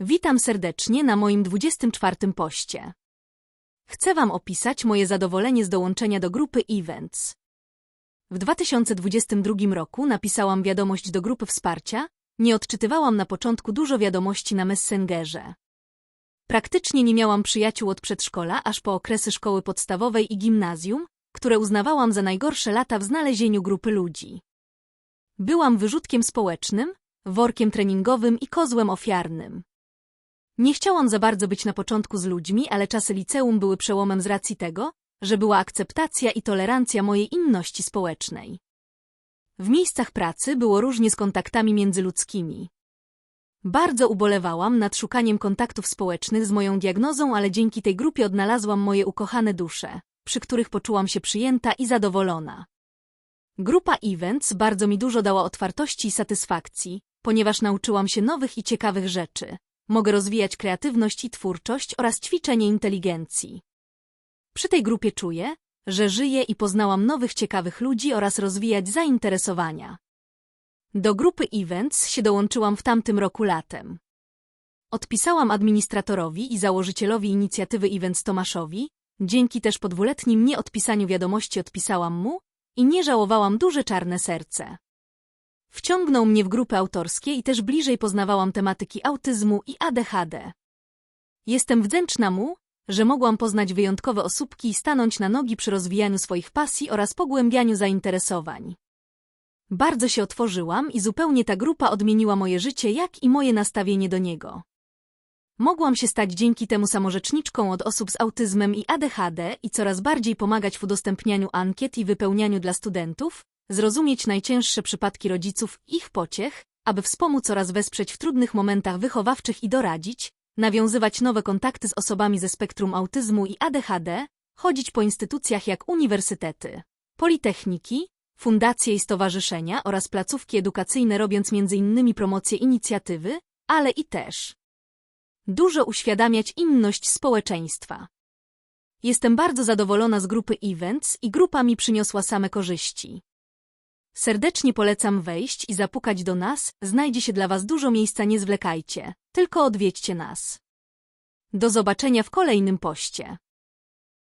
Witam serdecznie na moim 24 poście. Chcę Wam opisać moje zadowolenie z dołączenia do grupy Events. W 2022 roku napisałam wiadomość do grupy wsparcia, nie odczytywałam na początku dużo wiadomości na Messengerze. Praktycznie nie miałam przyjaciół od przedszkola aż po okresy szkoły podstawowej i gimnazjum, które uznawałam za najgorsze lata w znalezieniu grupy ludzi. Byłam wyrzutkiem społecznym, workiem treningowym i kozłem ofiarnym. Nie chciałam za bardzo być na początku z ludźmi, ale czasy liceum były przełomem z racji tego, że była akceptacja i tolerancja mojej inności społecznej. W miejscach pracy było różnie z kontaktami międzyludzkimi. Bardzo ubolewałam nad szukaniem kontaktów społecznych z moją diagnozą, ale dzięki tej grupie odnalazłam moje ukochane dusze, przy których poczułam się przyjęta i zadowolona. Grupa Events bardzo mi dużo dała otwartości i satysfakcji, ponieważ nauczyłam się nowych i ciekawych rzeczy. Mogę rozwijać kreatywność i twórczość oraz ćwiczenie inteligencji. Przy tej grupie czuję, że żyję i poznałam nowych ciekawych ludzi oraz rozwijać zainteresowania. Do grupy Events się dołączyłam w tamtym roku latem. Odpisałam administratorowi i założycielowi inicjatywy Events Tomaszowi, dzięki też po dwuletnim nieodpisaniu wiadomości odpisałam mu i nie żałowałam duże czarne serce. Wciągnął mnie w grupy autorskie i też bliżej poznawałam tematyki autyzmu i ADHD. Jestem wdzięczna mu, że mogłam poznać wyjątkowe osóbki i stanąć na nogi przy rozwijaniu swoich pasji oraz pogłębianiu zainteresowań. Bardzo się otworzyłam i zupełnie ta grupa odmieniła moje życie, jak i moje nastawienie do niego. Mogłam się stać dzięki temu samorzeczniczką od osób z autyzmem i ADHD i coraz bardziej pomagać w udostępnianiu ankiet i wypełnianiu dla studentów, zrozumieć najcięższe przypadki rodziców, ich pociech, aby wspomóc oraz wesprzeć w trudnych momentach wychowawczych i doradzić, nawiązywać nowe kontakty z osobami ze spektrum autyzmu i ADHD, chodzić po instytucjach jak uniwersytety, politechniki, fundacje i stowarzyszenia oraz placówki edukacyjne robiąc m.in. promocję inicjatywy, ale i też dużo uświadamiać inność społeczeństwa. Jestem bardzo zadowolona z grupy Events i grupa mi przyniosła same korzyści. Serdecznie polecam wejść i zapukać do nas, znajdzie się dla Was dużo miejsca, nie zwlekajcie, tylko odwiedźcie nas. Do zobaczenia w kolejnym poście.